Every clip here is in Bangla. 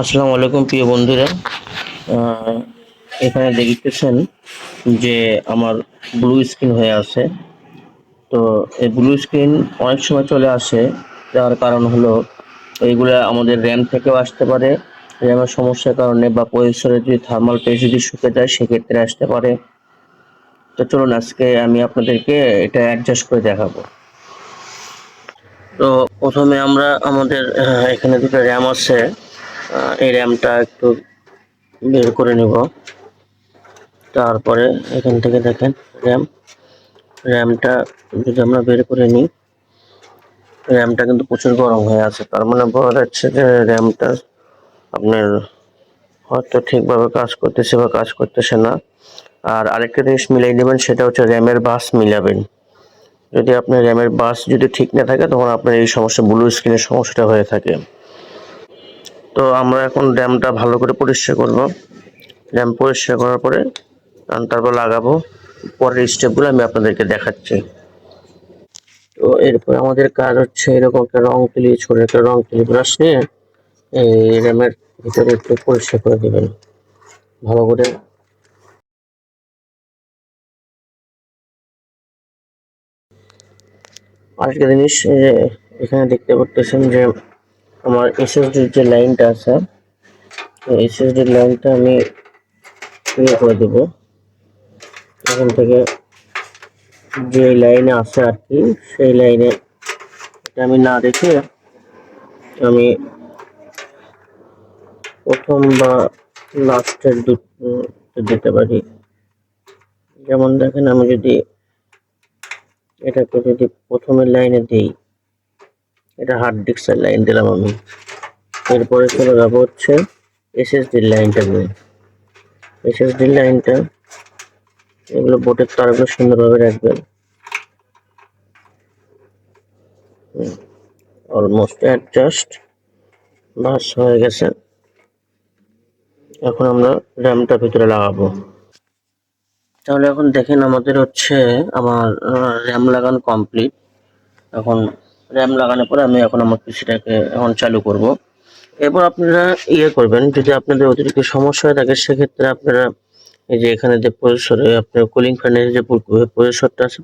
আসসালামু আলাইকুম, প্রিয় বন্ধুরা। এখানে দেখতেছেন যে আমার ব্লু স্ক্রিন হয়ে আছে। তো এই ব্লু স্ক্রিন অনেক সময় চলে আসে, যার কারণ হলো এইগুলো আমাদের র্যাম থেকেও আসতে পারে। র্যামের সমস্যার কারণে বা প্রসেসরে যদি থার্মাল পেজ যদি শুকে যায়, সেক্ষেত্রে আসতে পারে। তো চলুন, আজকে আমি আপনাদেরকে এটা অ্যাডজাস্ট করে দেখাবো। তো প্রথমে আমরা আমাদের এখানে দুটো র্যাম আছে। এই র্যামটা একটু বের করে নিব। তারপরে এখান থেকে দেখেন র্যাম। র্যামটা যদি আমরা বের করে নিই, র্যামটা কিন্তু প্রচুর গরম হয়ে আছে। তার মানে বোঝা যাচ্ছে যে র্যামটা আপনার হয়তো ঠিকভাবে কাজ করতেছে বা কাজ করতেছে না। আর আরেকটা জিনিস মিলাই নেবেন, সেটা হচ্ছে র্যামের বাস মিলাবেন। যদি আপনার র্যামের বাস যদি ঠিক না থাকে, তখন আপনার এই সমস্যা ব্লু স্ক্রিনের সমস্যাটা হয়ে থাকে। তো আমরা এখন ড্যামটা ভালো করে পরিষ্কার করব। ড্যাম পরিষ্কার করার পরে তারপর লাগাবো। পরের স্টেপগুলো আমি আপনাদেরকে দেখাচ্ছি। তো এরপর আমাদের কাজ হচ্ছে এরকম একটা রং তুলি, ছোট একটা রং তুলি ব্রাশ নিয়ে এই র্যামের ভিতরে একটু পরিষ্কার করে দেবেন। ভালো করে আরেকটা জিনিস এখানে দেখতে পারতেছেন যে আমার এসএসডির যে লাইনটা আছে এসএসডির লাইনটা আমি ইয়ে করে দেবো। এখান থেকে যে লাইনে আছে আর কি, সেই লাইনে এটা আমি না দেখে আমি প্রথম বা লাস্টের দুটো দিতে পারি। যেমন দেখেন, আমি যদি এটাকে যদি প্রথমের লাইনে দিই এটা হার্ড ডিস্কের লাইন দিলাম আমি। এরপরে চলে যাব হচ্ছে এসএসডির লাইনটা নিয়ে। এসএসডির লাইনটা এগুলো বোর্ডের তারগুলো সুন্দরভাবে রাখবেন। অলমোস্ট অ্যাডজাস্ট বাস হয়ে গেছে। এখন আমরা র্যামটা ভিতরে লাগাবো। তাহলে এখন দেখেন আমাদের হচ্ছে আমার র্যাম লাগানো কমপ্লিট এখন র্যাম লাগানোর পরে আমি এখন আমার পিসিটাকে এখন চালু করব। এরপর আপনারা ইয়ে করবেন, যদি আপনাদের অতিরিক্ত সমস্যা হয়ে থাকে, সেক্ষেত্রে আপনারা এই যে এখানে যে প্রসেসরে আপনার কুলিং ফ্যানের যে প্রসেসরটা আছে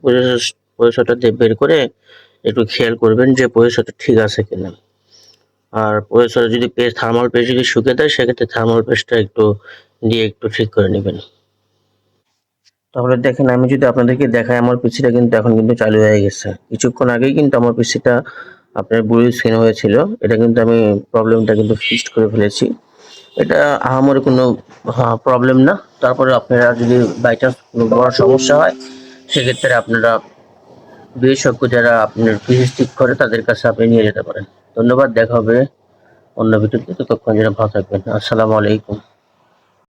প্রসেসরটা দিয়ে বের করে একটু খেয়াল করবেন যে প্রসেসরটা ঠিক আছে কিনা। আর প্রসেসরে যদি পেজ থার্মাল পেজ যদি শুকে দেয়, সেক্ষেত্রে থার্মাল পেজটা একটু দিয়ে একটু ঠিক করে নেবেন। তাহলে দেখেন, আমি যদি আপনাদেরকে দেখাই, আমার পিসিটা কিন্তু এখন কিন্তু চালু হয়ে গেছে। কিছুক্ষণ আগেই কিন্তু আমার পিসিটা আপনার ব্লু স্ক্রিন হয়েছিল। এটা কিন্তু আমি প্রবলেমটা কিন্তু ফিক্সড করে ফেলেছি। এটা আহামরি কোনো প্রবলেম না। তারপরে আপনারা যদি বাই চান্স কোনো বড় সমস্যা হয়, সেক্ষেত্রে আপনারা বিশেষজ্ঞ যারা আপনার পিসি ঠিক করে, তাদের কাছে আপনি নিয়ে যেতে পারেন। ধন্যবাদ, দেখা হবে অন্য ভিডিওতে। ততক্ষণ যেন ভালো থাকবেন। আসসালামু আলাইকুম।